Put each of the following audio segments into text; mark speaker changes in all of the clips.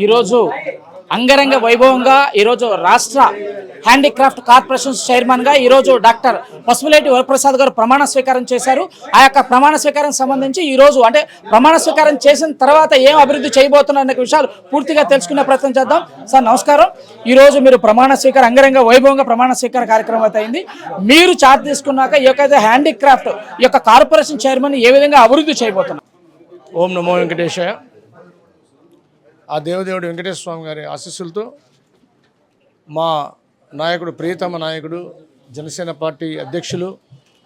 Speaker 1: ఈరోజు అంగరంగ వైభవంగా ఈరోజు రాష్ట్ర హ్యాండీక్రాఫ్ట్ కార్పొరేషన్ చైర్మన్గా ఈరోజు డాక్టర్ పసుపులేటి వరప్రసాద్ గారు ప్రమాణ స్వీకారం చేశారు. ఆ యొక్క ప్రమాణ స్వీకారం సంబంధించి ఈరోజు అంటే ప్రమాణ స్వీకారం చేసిన తర్వాత ఏం అభివృద్ధి చేయబోతున్నారు అనే విషయాలు పూర్తిగా తెలుసుకునే ప్రయత్నం చేద్దాం. సార్ నమస్కారం. ఈరోజు మీరు ప్రమాణ స్వీకారం అంగరంగ వైభవంగా ప్రమాణ స్వీకార కార్యక్రమం అయితే అయింది. మీరు చార్జ్ తీసుకున్నాక ఈ యొక్క హ్యాండీక్రాఫ్ట్ ఈ యొక్క కార్పొరేషన్ చైర్మన్ ఏ విధంగా అభివృద్ధి చేయబోతున్నారు?
Speaker 2: ఓం నమో వెంకటేశాయ. ఆ దేవదేవుడు వెంకటేశ్వర స్వామి గారి ఆశీస్సులతో మా నాయకుడు ప్రియతమ నాయకుడు జనసేన పార్టీ అధ్యక్షులు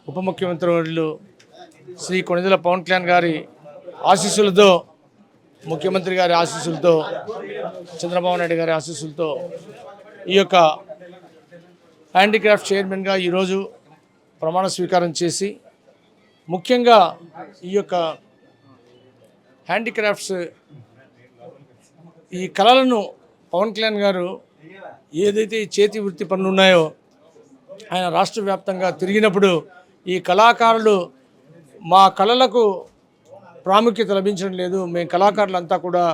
Speaker 2: ఉప ముఖ్యమంత్రి వర్యులు శ్రీ కొణిదల పవన్ కళ్యాణ్ గారి ఆశీస్సులతో ముఖ్యమంత్రి గారి ఆశీస్సులతో చంద్రబాబు నాయుడు గారి ఆశీస్సులతో ఈ యొక్క హ్యాండిక్రాఫ్ట్ చైర్మన్గా ఈరోజు ప్రమాణ స్వీకారం చేసి ముఖ్యంగా ఈ యొక్క హ్యాండీక్రాఫ్ట్స్ ఈ కళలను పవన్ కళ్యాణ్ గారు ఏదైతే ఈ చేతి వృత్తి పనులు ఉన్నాయో ఆయన రాష్ట్ర వ్యాప్తంగా తిరిగినప్పుడు ఈ కళాకారులు మా కళలకు ప్రాముఖ్యత లభించడం లేదు మేము కళాకారులంతా కూడా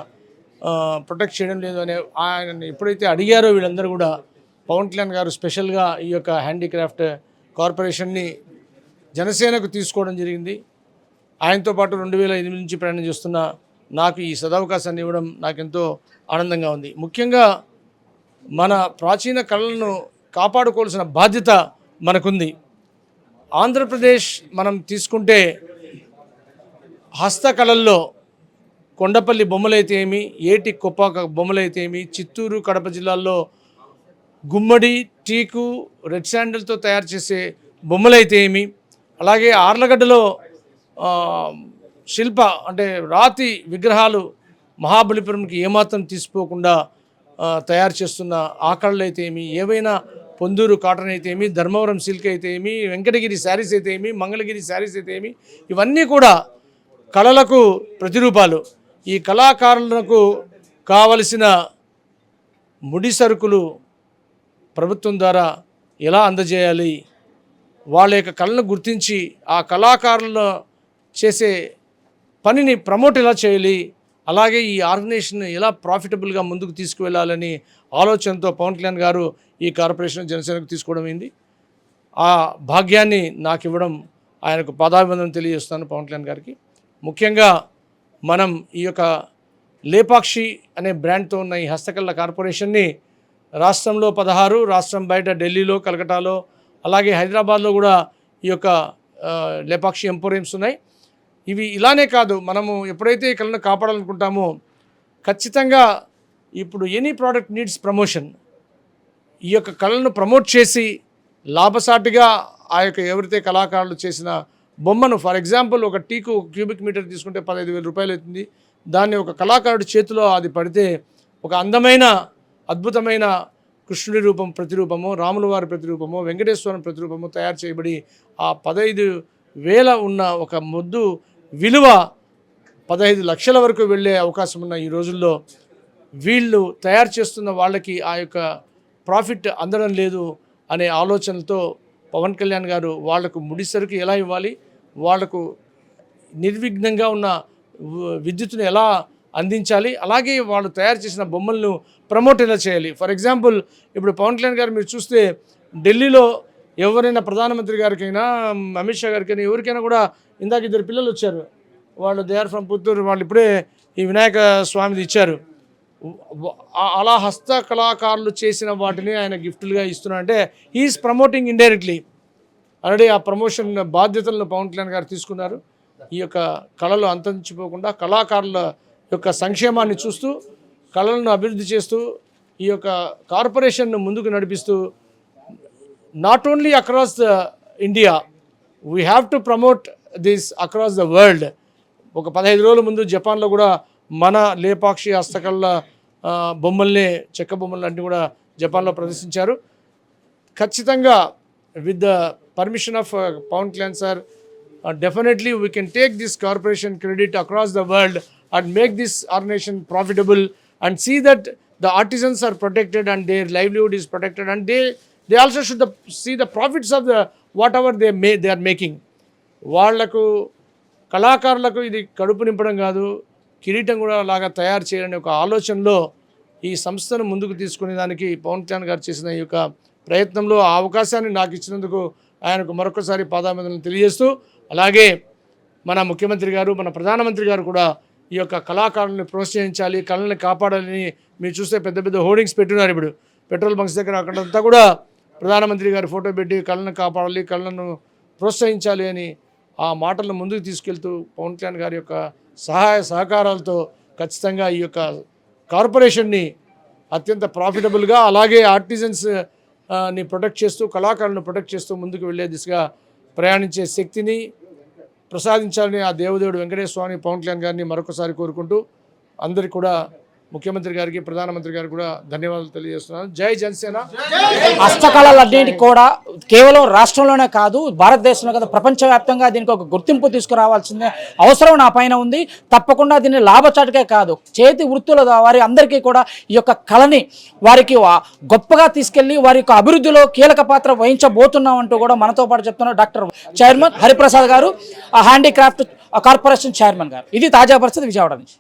Speaker 2: ప్రొటెక్ట్ చేయడం లేదు అనే ఆయన ఎప్పుడైతే అడిగారో వీళ్ళందరూ కూడా పవన్ కళ్యాణ్ గారు స్పెషల్గా ఈ యొక్క హ్యాండీక్రాఫ్ట్ కార్పొరేషన్ని జనసేనకు తీసుకోవడం జరిగింది. ఆయనతో పాటు రెండు వేల ఎనిమిది నుంచి ప్రయాణం చేస్తున్న నాకు ఈ సదవకాశాన్ని ఇవ్వడం నాకెంతో ఆనందంగా ఉంది. ముఖ్యంగా మన ప్రాచీన కళలను కాపాడుకోవాల్సిన బాధ్యత మనకుంది. ఆంధ్రప్రదేశ్ మనం తీసుకుంటే హస్తకళల్లో కొండపల్లి బొమ్మలైతే ఏమి ఏటి కొప్పాక బొమ్మలైతే ఏమి చిత్తూరు కడప జిల్లాల్లో గుమ్మడి టీకు రెడ్ శాండిల్తో తయారు చేసే బొమ్మలైతే ఏమి అలాగే ఆర్లగడ్డలో శిల్ప అంటే రాతి విగ్రహాలు మహాబలిపురంకి ఏమాత్రం తీసిపోకుండా తయారు చేస్తున్న ఆకళ్ళు అయితే ఏమి ఏవైనా పొందూరు కాటన్ అయితే ఏమి ధర్మవరం సిల్క్ అయితే ఏమి వెంకటగిరి శారీస్ అయితే ఏమి మంగళగిరి శారీస్ అయితే ఏమి ఇవన్నీ కూడా కళలకు ప్రతిరూపాలు. ఈ కళాకారులకు కావలసిన ముడి సరుకులు ప్రభుత్వం ద్వారా ఎలా అందజేయాలి? వాళ్ళ యొక్క కళను గుర్తించి ఆ కళాకారులను చేసే పనిని ప్రమోట్ ఎలా చేయాలి? అలాగే ఈ ఆర్గనైజేషన్ ఎలా ప్రాఫిటబుల్గా ముందుకు తీసుకువెళ్ళాలని ఆలోచనతో పవన్ కళ్యాణ్ గారు ఈ కార్పొరేషన్ జనసేనకు తీసుకోవడం అయింది ఆ భాగ్యాన్ని నాకు ఇవ్వడం ఆయనకు పాదాభివందనం తెలియజేస్తాను పవన్ కళ్యాణ్ గారికి. ముఖ్యంగా మనం ఈ యొక్క లేపాక్షి అనే బ్రాండ్తో ఉన్న ఈ హస్తకళ కార్పొరేషన్ని రాష్ట్రంలో పదహారు రాష్ట్రం బయట ఢిల్లీలో కలకటాలో అలాగే హైదరాబాద్లో కూడా ఈ యొక్క లేపాక్షి ఎంపోరియంస్ ఉన్నాయి. ఇవి ఇలానే కాదు మనము ఎప్పుడైతే ఈ కళను కాపాడాలనుకుంటామో ఖచ్చితంగా ఇప్పుడు ఎనీ ప్రోడక్ట్ నీడ్స్ ప్రమోషన్ ఈ యొక్క కళలను ప్రమోట్ చేసి లాభసాటిగా ఆ యొక్క ఎవరైతే కళాకారులు చేసిన బొమ్మను ఫర్ ఎగ్జాంపుల్ ఒక టీకు క్యూబిక్ మీటర్ తీసుకుంటే పదహైదు వేల రూపాయలు అవుతుంది. దాన్ని ఒక కళాకారుడి చేతిలో అది పడితే ఒక అందమైన అద్భుతమైన కృష్ణుడి రూపం ప్రతిరూపము రాముల వారి ప్రతిరూపము వెంకటేశ్వరం ప్రతిరూపము తయారు చేయబడి ఆ పదహైదు వేల ఉన్న ఒక ముద్దు విలువ పదహైదు లక్షల వరకు వెళ్ళే అవకాశం ఉన్న ఈ రోజుల్లో వీళ్ళు తయారు చేస్తున్న వాళ్ళకి ఆ యొక్క ప్రాఫిట్ అందడం లేదు అనే ఆలోచనతో పవన్ కళ్యాణ్ గారు వాళ్ళకు ముడిసరుకు ఎలా ఇవ్వాలి? వాళ్ళకు నిర్విఘ్నంగా ఉన్న విద్యుత్తును ఎలా అందించాలి? అలాగే వాళ్ళు తయారు చేసిన బొమ్మలను ప్రమోట్ ఎలా చేయాలి? ఫర్ ఎగ్జాంపుల్ ఇప్పుడు పవన్ కళ్యాణ్ గారు మీరు చూస్తే ఢిల్లీలో ఎవరైనా ప్రధానమంత్రి గారికైనా అమిత్ షా గారికైనా ఎవరికైనా కూడా ఇందాక ఇద్దరు పిల్లలు వచ్చారు. వాళ్ళు దే ఆర్ ఫ్రమ్ పుత్తూరు వాళ్ళు ఇప్పుడే ఈ వినాయక స్వామిది ఇచ్చారు. అలా హస్త కళాకారులు చేసిన వాటిని ఆయన గిఫ్ట్లుగా ఇస్తున్నారంటే ఈజ్ ప్రమోటింగ్ ఇండైరెక్ట్లీ. ఆల్రెడీ ఆ ప్రమోషన్ బాధ్యతలను పవన్ కళ్యాణ్ గారు తీసుకున్నారు. ఈ యొక్క కళలు అంతరించిపోకుండా కళాకారుల యొక్క సంక్షేమాన్ని చూస్తూ కళలను అభివృద్ధి చేస్తూ ఈ యొక్క కార్పొరేషన్ను ముందుకు నడిపిస్తూ not only across the India we have to promote this across the world ఒక పదహైదు రోజుల ముందు జపాన్లో కూడా మన లేపాక్షి హస్తకళ బొమ్మల్ని చెక్క బొమ్మలు అన్నీ కూడా జపాన్లో ప్రదర్శించారు. ఖచ్చితంగా with the permission of Pawan Kalyan sir definitely we can take this corporation credit across the world and make this organization profitable and see that the artisans are protected and their livelihood is protected and they they also should the see the profits of the whatever they may they are making వాళ్ళకు కళాకారులకు ఇది కడుపు నింపడం కాదు కిరీటం కూడా లాగా తయారు చేయాలనే ఒక ఆలోచనలో ఈ సంస్థను ముందుకు తీసుకునే దానికి పవన్ కళ్యాణ్ గారు చేసిన ఈ యొక్క ప్రయత్నంలో ఆ అవకాశాన్ని నాకు ఇచ్చినందుకు ఆయనకు మరొకసారి పాదాభివందనలు తెలియజేస్తూ అలాగే మన ముఖ్యమంత్రి గారు మన ప్రధానమంత్రి గారు కూడా ఈ యొక్క కళాకారుల్ని ప్రోత్సహించాలి కళల్ని కాపాడాలని మీరు చూస్తే పెద్ద పెద్ద హోర్డింగ్స్ పెట్టున్నారు ఇప్పుడు. పెట్రోల్ బంక్స్ దగ్గర అక్కడంతా కూడా ప్రధానమంత్రి గారి ఫోటో పెట్టి కళ్ళను కాపాడాలి కళ్ళను ప్రోత్సహించాలి అని ఆ మాటలను ముందుకు తీసుకెళ్తూ పవన్ కళ్యాణ్ గారి యొక్క సహాయ సహకారాలతో ఖచ్చితంగా ఈ యొక్క కార్పొరేషన్ని అత్యంత ప్రాఫిటబుల్గా అలాగే ఆర్టిజన్స్ని ప్రొటెక్ట్ చేస్తూ కళాకారులను ప్రొటెక్ట్ చేస్తూ ముందుకు వెళ్ళే దిశగా ప్రయాణించే శక్తిని ప్రసాదించాలని ఆ దేవదేవుడు వెంకటేశ్వర స్వామి పవన్ కళ్యాణ్ గారిని మరొకసారి కోరుకుంటూ అందరికీ కూడా ముఖ్యమంత్రి గారికి ప్రధానమంత్రి గారికి కూడా ధన్యవాదాలు తెలియజేస్తున్నాను. జై జనసేన.
Speaker 1: హస్తకళలన్నింటికి కూడా కేవలం రాష్ట్రంలోనే కాదు భారతదేశంలో కదా ప్రపంచవ్యాప్తంగా దీనికి ఒక గుర్తింపు తీసుకురావాల్సిందే అవసరం నా పైన ఉంది. తప్పకుండా దీన్ని లాభచాటుకే కాదు చేతి వృత్తుల వారి అందరికీ కూడా ఈ యొక్క కళని వారికి గొప్పగా తీసుకెళ్ళి వారి యొక్క అభివృద్ధిలో కీలక పాత్ర వహించబోతున్నాం అంటూ కూడా మనతో పాటు చెప్తున్నారు డాక్టర్ చైర్మన్ హరిప్రసాద్ గారు ఆ హ్యాండీక్రాఫ్ట్ కార్పొరేషన్ చైర్మన్ గారు. ఇది తాజా పరిస్థితి విజయవాడ నుంచి.